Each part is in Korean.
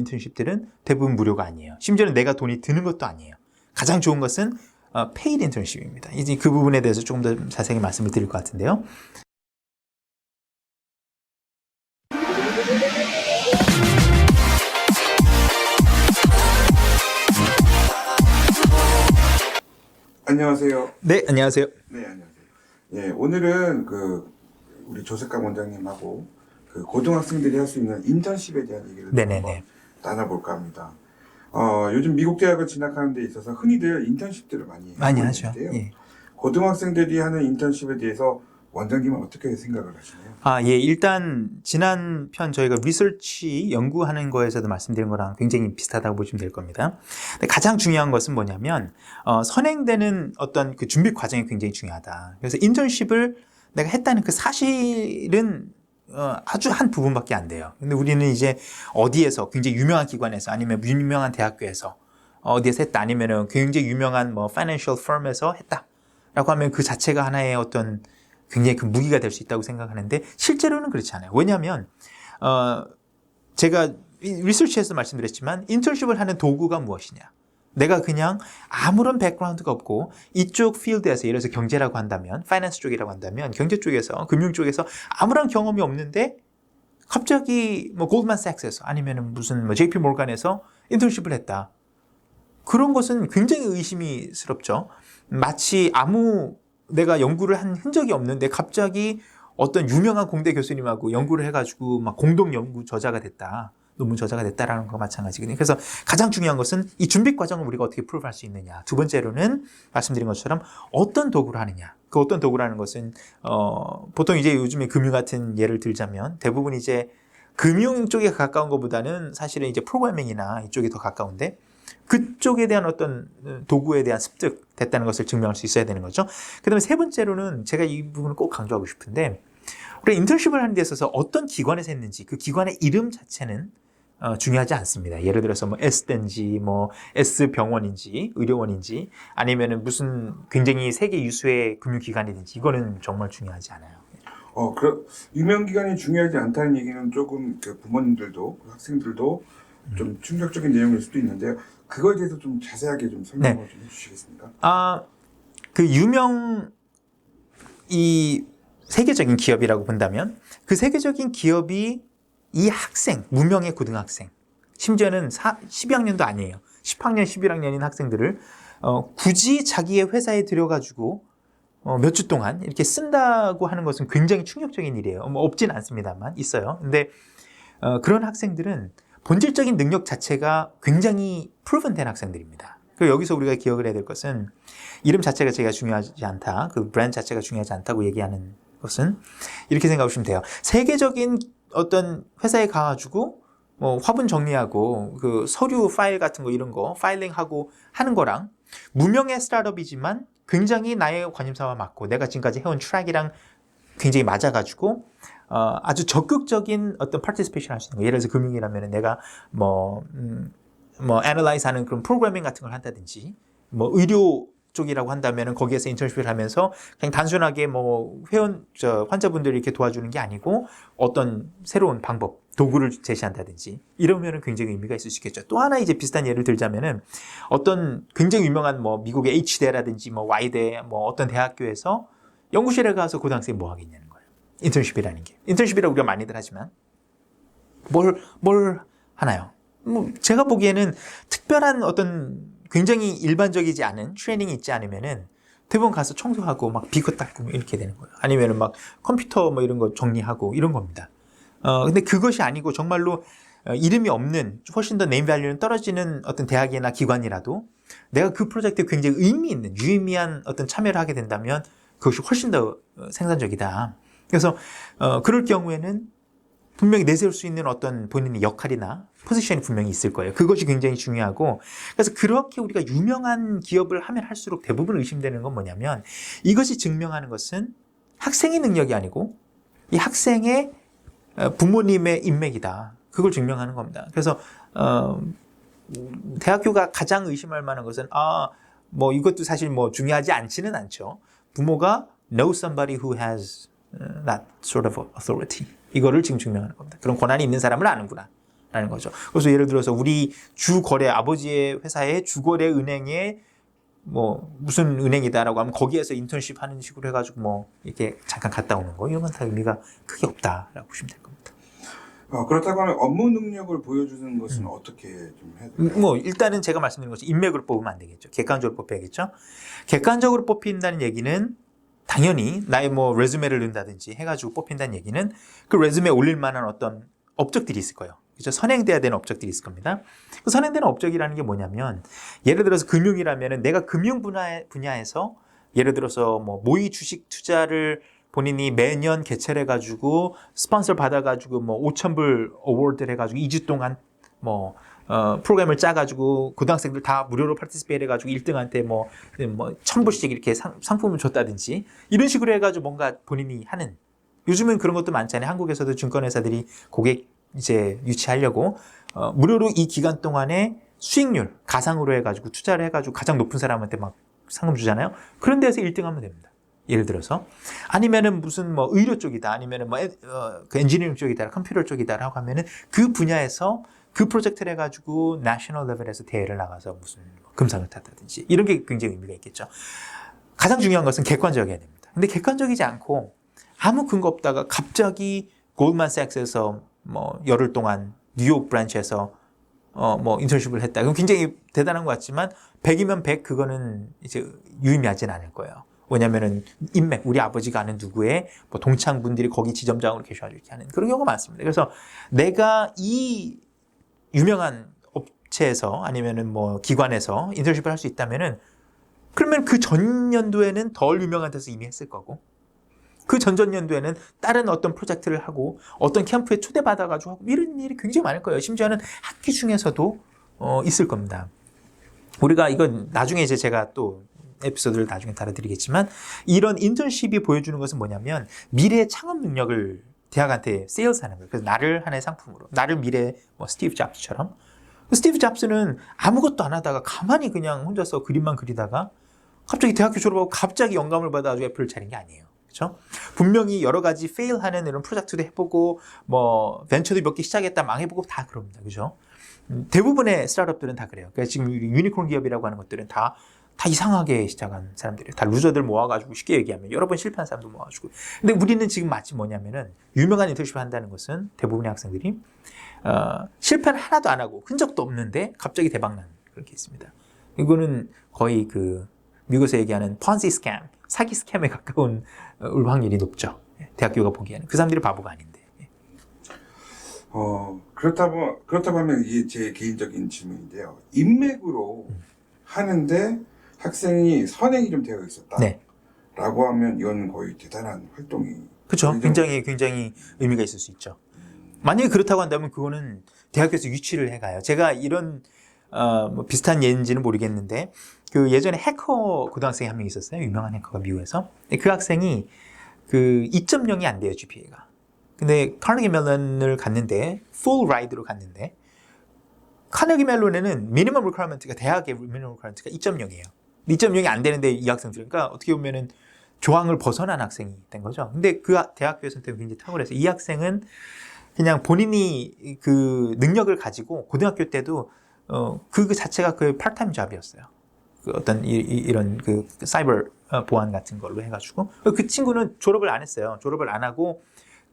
인턴십들은 대부분 무료가 아니에요. 심지어는 내가 돈이 드는 것도 아니에요. 가장 좋은 것은 어, 페이드 인턴십입니다. 이제 그 부분에 대해서 조금 더 자세히 말씀을 드릴 것 같은데요. 안녕하세요. 네, 안녕하세요. 네, 안녕하세요. 예, 오늘은 그 우리 조색감 원장님하고 그 고등학생들이 할 수 있는 인턴십에 대한 얘기를 좀 네네네. 나눠볼까 합니다. 어, 요즘 미국 대학을 진학하는 데 있어서 흔히들 인턴십들을 많이 많이 하죠. 예. 고등학생들이 하는 인턴십에 대해서 원장님은 어떻게 생각을 하시나요? 아, 예. 일단 지난 편 저희가 리서치 연구하는 거에서도 말씀드린 거랑 굉장히 비슷하다고 보시면 될 겁니다. 근데 가장 중요한 것은 뭐냐면 어, 선행되는 어떤 그 준비 과정이 굉장히 중요하다. 그래서 인턴십을 내가 했다는 그 사실은 어, 아주 한 부분밖에 안 돼요. 근데 우리는 이제 어디에서 굉장히 유명한 기관에서 아니면 유명한 대학교에서 어디에서 했다 아니면은 굉장히 유명한 뭐 파이낸셜 펌에서 했다라고 하면 그 자체가 하나의 어떤 굉장히 그 무기가 될 수 있다고 생각하는데 실제로는 그렇지 않아요. 왜냐하면 어 제가 이 리서치에서 말씀드렸지만 인턴십을 하는 도구가 무엇이냐? 내가 그냥 아무런 백그라운드가 없고 이쪽 필드에서 예를 들어서 경제라고 한다면 파이낸스 쪽이라고 한다면 경제 쪽에서 금융 쪽에서 아무런 경험이 없는데 갑자기 뭐 골드만삭스에서 아니면은 무슨 뭐 JP 몰간에서 인턴십을 했다. 그런 것은 굉장히 의심이스럽죠. 마치 아무 내가 연구를 한 흔적이 없는데 갑자기 어떤 유명한 공대 교수님하고 연구를 해가지고 막 공동 연구 저자가 됐다. 논문 저자가 됐다라는 거 마찬가지거든요. 그래서 가장 중요한 것은 이 준비 과정을 우리가 어떻게 프로브할 수 있느냐. 두 번째로는 말씀드린 것처럼 어떤 도구를 하느냐. 그 어떤 도구라는 것은 어 보통 이제 요즘에 금융 같은 예를 들자면 대부분 이제 금융 쪽에 가까운 것보다는 사실은 이제 프로그래밍이나 이쪽이 더 가까운데 그쪽에 대한 어떤 도구에 대한 습득 됐다는 것을 증명할 수 있어야 되는 거죠. 그 다음에 세 번째로는 제가 이 부분을 꼭 강조하고 싶은데 우리가 인턴십을 하는 데 있어서 어떤 기관에서 했는지 그 기관의 이름 자체는 어, 중요하지 않습니다. 예를 들어서 뭐 S든지 뭐 S 병원인지 의료원인지 아니면은 무슨 굉장히 세계 유수의 금융기관이든지 이거는 정말 중요하지 않아요. 어, 그 유명 기관이 중요하지 않다는 얘기는 조금 그 부모님들도 학생들도 음. 좀 충격적인 내용일 수도 있는데요. 그거에 대해서 좀 자세하게 좀 설명을 네. 좀 해주시겠습니까? 아, 그 유명 이 세계적인 기업이라고 본다면 그 세계적인 기업이 이 학생, 무명의 고등학생, 심지어는 사, 12학년도 아니에요. 10학년, 11학년인 학생들을 어, 굳이 자기의 회사에 들여가지고 어, 몇 주 동안 이렇게 쓴다고 하는 것은 굉장히 충격적인 일이에요. 뭐 없진 않습니다만 있어요. 근데 어, 그런 학생들은 본질적인 능력 자체가 굉장히 프로븐된 학생들입니다. 그 여기서 우리가 기억을 해야 될 것은 이름 자체가 제가 중요하지 않다. 그 브랜드 자체가 중요하지 않다고 얘기하는 것은 이렇게 생각하시면 돼요. 세계적인 어떤 회사에 가가지고 뭐 화분 정리하고 그 서류 파일 같은 거 이런 거 파일링하고 하는 거랑 무명의 스타트업이지만 굉장히 나의 관심사와 맞고 내가 지금까지 해온 트랙이랑 굉장히 맞아가지고 어, 아주 적극적인 어떤 파티스페이션 할 수 있는 거. 예를 들어서 금융이라면 내가 뭐, 음, 뭐, 애널라이즈 하는 그런 프로그래밍 같은 걸 한다든지, 뭐, 의료 쪽이라고 한다면 거기에서 인턴십을 하면서 그냥 단순하게 뭐, 회원, 저, 환자분들을 이렇게 도와주는 게 아니고 어떤 새로운 방법, 도구를 제시한다든지 이러면은 굉장히 의미가 있을 수 있겠죠. 또 하나 이제 비슷한 예를 들자면은 어떤 굉장히 유명한 뭐, 미국의 H대라든지 뭐, Y대, 뭐, 어떤 대학교에서 연구실에 가서 고등학생이 뭐 하겠냐는 거예요. 인턴십이라는 게. 인턴십이라고 우리가 많이들 하지만 뭘, 뭘 하나요? 뭐 제가 보기에는 특별한 어떤 굉장히 일반적이지 않은 트레이닝이 있지 않으면은 대부분 가서 청소하고 막 비커 닦고 뭐 이렇게 되는 거예요. 아니면은 막 컴퓨터 뭐 이런 거 정리하고 이런 겁니다. 어, 근데 그것이 아니고 정말로 어, 이름이 없는 훨씬 더 네임 밸류는 떨어지는 어떤 대학이나 기관이라도 내가 그 프로젝트에 굉장히 의미 있는 유의미한 어떤 참여를 하게 된다면 그것이 훨씬 더 어, 생산적이다. 그래서 어, 그럴 경우에는 분명히 내세울 수 있는 어떤 본인의 역할이나 포지션이 분명히 있을 거예요. 그것이 굉장히 중요하고 그래서 그렇게 우리가 유명한 기업을 하면 할수록 대부분 의심되는 건 뭐냐면 이것이 증명하는 것은 학생의 능력이 아니고 이 학생의 어, 부모님의 인맥이다. 그걸 증명하는 겁니다. 그래서 어, 대학교가 가장 의심할 만한 것은 아 뭐 이것도 사실 뭐 중요하지 않지는 않죠. 부모가 know somebody who has that sort of authority. 이거를 지금 증명하는 겁니다. 그런 권한이 있는 사람을 아는구나. 라는 거죠. 그래서 예를 들어서 우리 주 거래 아버지의 회사의 주거래 은행에 뭐 무슨 은행이다라고 하면 거기에서 인턴십 하는 식으로 해가지고 뭐 이렇게 잠깐 갔다 오는 거 이런 건 다 의미가 크게 없다라고 보시면 될 겁니다. 어, 그렇다고 하면 업무 능력을 보여주는 것은 어떻게 좀 해야 될까요? 뭐 일단은 제가 말씀드린 것처럼 인맥으로 뽑으면 안 되겠죠. 객관적으로 뽑혀야겠죠. 객관적으로 뽑힌다는 얘기는 당연히 나의 뭐 레즈메를 넣는다든지 해가지고 뽑힌다는 얘기는 그 레즈메에 올릴 만한 어떤 업적들이 있을 거예요. 그죠? 선행돼야 되는 업적들이 있을 겁니다. 그 선행되는 업적이라는 게 뭐냐면 예를 들어서 금융이라면은 내가 금융 분야, 분야에서 예를 들어서 뭐 모의 주식 투자를 본인이 매년 개최를 해가지고 스폰서 받아가지고 뭐 5천 불 어워드를 해가지고 2주 동안 뭐 어, 프로그램을 짜가지고 고등학생들 다 무료로 파티스페이트 해가지고 1등한테 뭐, 뭐, 천 불씩 이렇게 상, 상품을 줬다든지 이런 식으로 해가지고 뭔가 본인이 하는 요즘은 그런 것도 많잖아요. 한국에서도 증권회사들이 고객 이제 유치하려고 어, 무료로 이 기간 동안에 수익률 가상으로 해가지고 투자를 해가지고 가장 높은 사람한테 막 상금 주잖아요. 그런 데서 1등하면 됩니다. 예를 들어서 아니면은 무슨 뭐 의료 쪽이다 아니면은 뭐 에- 어, 그 엔지니어링 쪽이다 컴퓨터 쪽이다라고 하면은 그 분야에서 그 프로젝트를 해가지고 내셔널 레벨에서 대회를 나가서 무슨 뭐 금상을 탔다든지 이런 게 굉장히 의미가 있겠죠. 가장 중요한 것은 객관적이어야 됩니다. 근데 객관적이지 않고 아무 근거 없다가 갑자기 골드만삭스에서 뭐 열흘 동안 뉴욕 브랜치에서 어 뭐 인턴십을 했다. 그럼 굉장히 대단한 것 같지만 100이면 100 그거는 이제 유의미하진 않을 거예요. 왜냐면은 인맥 우리 아버지가 아는 누구의 뭐 동창 분들이 거기 지점장으로 계셔가지고 이렇게 하는 그런 경우가 많습니다. 그래서 내가 이 유명한 업체에서 아니면은 뭐 기관에서 인턴십을 할 수 있다면은 그러면 그 전년도에는 덜 유명한 데서 이미 했을 거고 그 전전년도에는 다른 어떤 프로젝트를 하고 어떤 캠프에 초대받아가지고 하고 이런 일이 굉장히 많을 거예요. 심지어는 학기 중에서도 어, 있을 겁니다. 우리가 이건 나중에 이제 제가 또 에피소드를 나중에 다뤄드리겠지만 이런 인턴십이 보여주는 것은 뭐냐면 미래의 창업 능력을 대학한테 세일스하는 거예요. 그래서 나를 하나의 상품으로 나를 미래 뭐 스티브 잡스처럼 스티브 잡스는 아무것도 안 하다가 가만히 그냥 혼자서 그림만 그리다가 갑자기 대학교 졸업하고 갑자기 영감을 받아가지고 애플을 차린 게 아니에요. 그렇죠? 분명히 여러 가지 페일하는 이런 프로젝트도 해보고 뭐 벤처도 몇 개 시작했다 망해보고 다 그럽니다. 그죠? 음, 대부분의 스타트업들은 다 그래요. 그러니까 지금 유니콘 기업이라고 하는 것들은 다, 다 이상하게 시작한 사람들이에요. 다 루저들 모아가지고 쉽게 얘기하면 여러 번 실패한 사람도 모아가지고. 근데 우리는 지금 마치 뭐냐면은 유명한 인턴십을 한다는 것은 대부분의 학생들이 어, 실패를 하나도 안 하고 흔적도 없는데 갑자기 대박난 그런 게 있습니다. 이거는 거의 그 미국에서 얘기하는 펀시 스캠, 사기 스캠에 가까운 어, 울 확률이 높죠. 예, 대학교가 보기에는 그 사람들이 바보가 아닌데. 예. 어, 그렇다고, 그렇다고 하면 이게 제 개인적인 질문인데요. 인맥으로 하는데 학생이 선행이 좀 되어 있었다. 네. 라고 하면 이건 거의 대단한 활동이. 그렇죠. 굉장히- 굉장히 의미가 있을 수 있죠. 만약에 그렇다고 한다면 그거는 대학교에서 유치를 해가요. 제가 이런 어, 뭐 비슷한 예인지는 모르겠는데 그 예전에 해커 고등학생이 한 명 있었어요. 유명한 해커가 미국에서. 그 학생이 그 2.0이 안 돼요 GPA가. 근데 카네기 멜론을 갔는데 풀 라이드로 갔는데 카네기 멜론에는 미니멈 리퀘어먼트가 대학의 미니멈 리퀘어먼트가 2.0이에요. 2.0이 안 되는데 이 학생들 그러니까 어떻게 보면은 조항을 벗어난 학생이 된 거죠. 근데 그 학- 대학교에서는 되게 굉장히 탁월해서 이 학생은 그냥 본인이 그 능력을 가지고 고등학교 때도 어, 그, 그 자체가 그 파트타임 잡이었어요. 그 어떤 이, 런그 사이버 어, 보안 같은 걸로 해가지고 그 친구는 졸업을 안 했어요. 졸업을 안 하고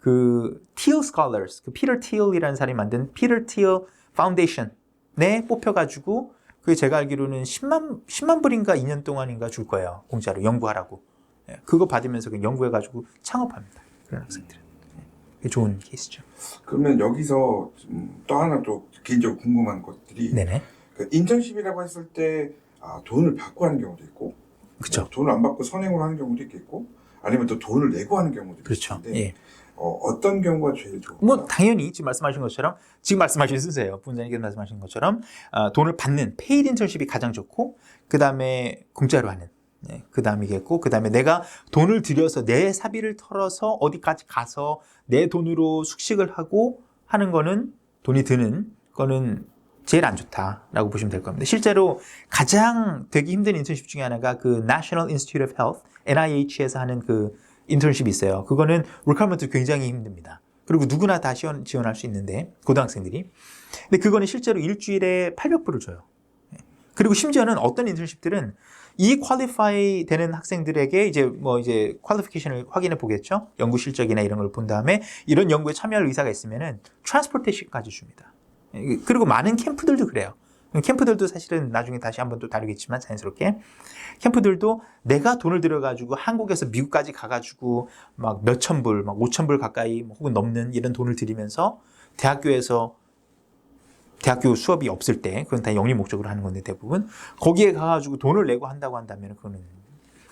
그 Teal Scholars, 그 피터 티얼이라는 사람이 만든 피터 티얼 파운데이션에 뽑혀가지고 그게 제가 알기로는 10만 10만 불인가 2년 동안인가 줄 거예요. 공짜로 연구하라고. 예, 그거 받으면서 그 연구해가지고 창업합니다. 그런 학생들은. 예, 그게 좋은 케이스죠. 그러면 여기서 음, 또 하나 또 개인적으로 궁금한 것들이 네네. 그 인턴십이라고 했을 때 아, 돈을 받고 하는 경우도 있고 그렇죠. 뭐 돈을 안 받고 선행으로 하는 경우도 있겠고 아니면 또 돈을 내고 하는 경우도 그렇죠. 있는데 예. 어, 떤 경우가 제일 좋을까요? 뭐 당연히 지금 말씀하신 것처럼 지금 말씀하신 순서예요. 분장님께서 말씀하신 것처럼 어, 돈을 받는 페이드 인턴십이 가장 좋고 그 다음에 공짜로 하는 네, 그 다음이겠고 그 다음에 내가 돈을 들여서 내 사비를 털어서 어디까지 가서 내 돈으로 숙식을 하고 하는 거는 돈이 드는 거는 제일 안 좋다라고 보시면 될 겁니다. 실제로 가장 되기 힘든 인턴십 중에 하나가 그 National Institute of Health (NIH에서) 하는 그 인턴십이 있어요. 그거는 리카먼트 굉장히 힘듭니다. 그리고 누구나 다 지원, 지원할 수 있는데 고등학생들이. 근데 그거는 실제로 일주일에 800불을 줘요. 예. 그리고 심지어는 어떤 인턴십들은 이 퀄리파이 되는 학생들에게 이제 뭐 이제 퀄리피케이션을 확인해 보겠죠. 연구 실적이나 이런 걸 본 다음에 이런 연구에 참여할 의사가 있으면은 트랜스포테이션까지 줍니다. 예, 그리고 많은 캠프들도 그래요. 캠프들도 사실은 나중에 다시 한번 또 다루겠지만 자연스럽게 캠프들도 내가 돈을 들여가지고 한국에서 미국까지 가가지고 막 몇천 불, 막 오천 불 가까이 뭐 혹은 넘는 이런 돈을 들이면서 대학교에서 대학교 수업이 없을 때 그건 다 영리 목적으로 하는 건데 대부분 거기에 가가지고 돈을 내고 한다고 한다면 그거는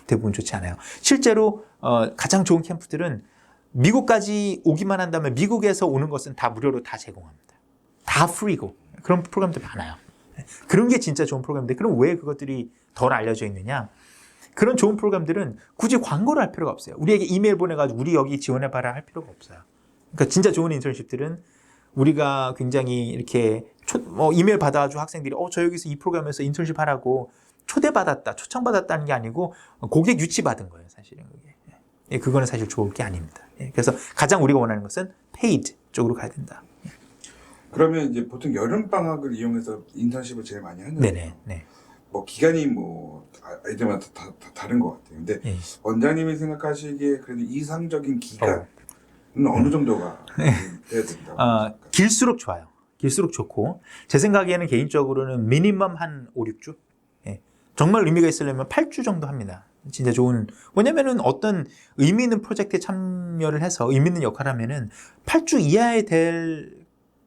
대부분 좋지 않아요. 실제로 어, 가장 좋은 캠프들은 미국까지 오기만 한다면 미국에서 오는 것은 다 무료로 다 제공합니다. 다 프리고 그런 프로그램들 많아요. 그런 게 진짜 좋은 프로그램인데 그럼 왜 그것들이 덜 알려져 있느냐? 그런 좋은 프로그램들은 굳이 광고를 할 필요가 없어요. 우리에게 이메일 보내가지고 우리 여기 지원해봐라 할 필요가 없어요. 그러니까 진짜 좋은 인턴십들은 우리가 굉장히 이렇게 초, 뭐 이메일 받아가지고 학생들이 어 저 여기서 이 프로그램에서 인턴십 하라고 초대받았다, 초청받았다는 게 아니고 고객 유치 받은 거예요, 사실은 그게. 예, 그거는 사실 좋을 게 아닙니다. 예, 그래서 가장 우리가 원하는 것은 paid 쪽으로 가야 된다. 그러면 이제 보통 여름 방학을 이용해서 인턴십을 제일 많이 하는 네네, 네. 뭐 기간이 뭐 아- 아이들마다 다, 다 다른 것 같아요. 근데 예. 원장님이 생각하시기에 그래도 이상적인 기간은 어. 어느 정도가 돼야 된다고 어, 생각하세요? 길수록 좋아요. 길수록 좋고 제 생각에는 개인적으로는 미니멈 한 5, 6주. 예. 정말 의미가 있으려면 8주 정도 합니다. 진짜 좋은 왜냐면은 어떤 의미 있는 프로젝트에 참여를 해서 의미 있는 역할을 하면은 8주 이하에 될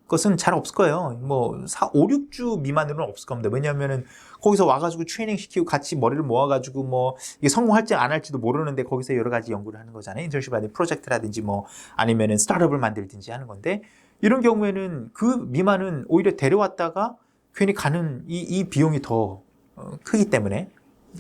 것은 잘 없을 거예요. 뭐 4, 5, 6주 미만으로는 없을 겁니다. 왜냐하면은 거기서 와가지고 트레이닝 시키고 같이 머리를 모아가지고 뭐 이게 성공할지 안 할지도 모르는데 거기서 여러 가지 연구를 하는 거잖아요. 인턴십이라든지 프로젝트라든지 뭐 아니면은 스타트업을 만들든지 하는 건데 이런 경우에는 그 미만은 오히려 데려왔다가 괜히 가는 이, 이 비용이 더 어, 크기 때문에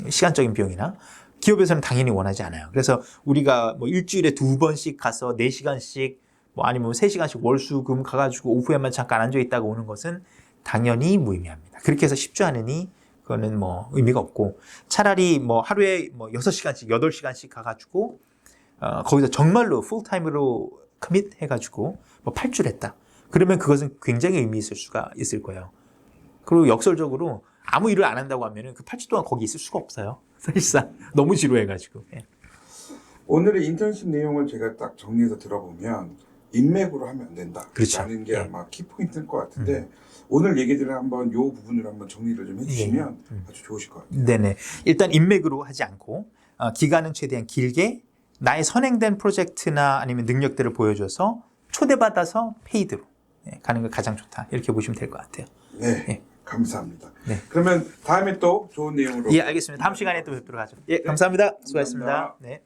시간적인 비용이나 기업에서는 당연히 원하지 않아요. 그래서 우리가 뭐 일주일에 두 번씩 가서 네 시간씩 뭐 아니면 세 시간씩 월수금 가가지고 오후에만 잠깐 앉아 있다가 오는 것은 당연히 무의미합니다. 그렇게 해서 10주 하느니 그거는 뭐 의미가 없고 차라리 뭐 하루에 뭐 6시간씩, 8시간씩 가가지고 어, 거기서 정말로 풀타임으로 커밋 해가지고 뭐 8주를 했다. 그러면 그것은 굉장히 의미 있을 수가 있을 거예요. 그리고 역설적으로 아무 일을 안 한다고 하면은 그 8주 동안 거기 있을 수가 없어요. 사실상 너무 지루해가지고. 예. 오늘의 인턴십 내용을 제가 딱 정리해서 들어보면 인맥으로 하면 안 된다. 그렇죠. 라는 게 예. 아마 키포인트일 것 같은데 오늘 얘기들을 한번 요 부분을 한번 정리를 좀 해주시면 음. 아주 좋으실 것 같아요. 네네. 일단 인맥으로 하지 않고 어, 기간은 최대한 길게 나의 선행된 프로젝트나 아니면 능력들을 보여줘서 초대받아서 페이드로 예, 가는 게 가장 좋다. 이렇게 보시면 될 것 같아요. 네, 예. 감사합니다. 네. 그러면 다음에 또 좋은 내용으로 예, 알겠습니다. 다음 시간에 또 뵙도록 하죠. 예, 감사합니다. 수고하셨습니다. 감사합니다. 네.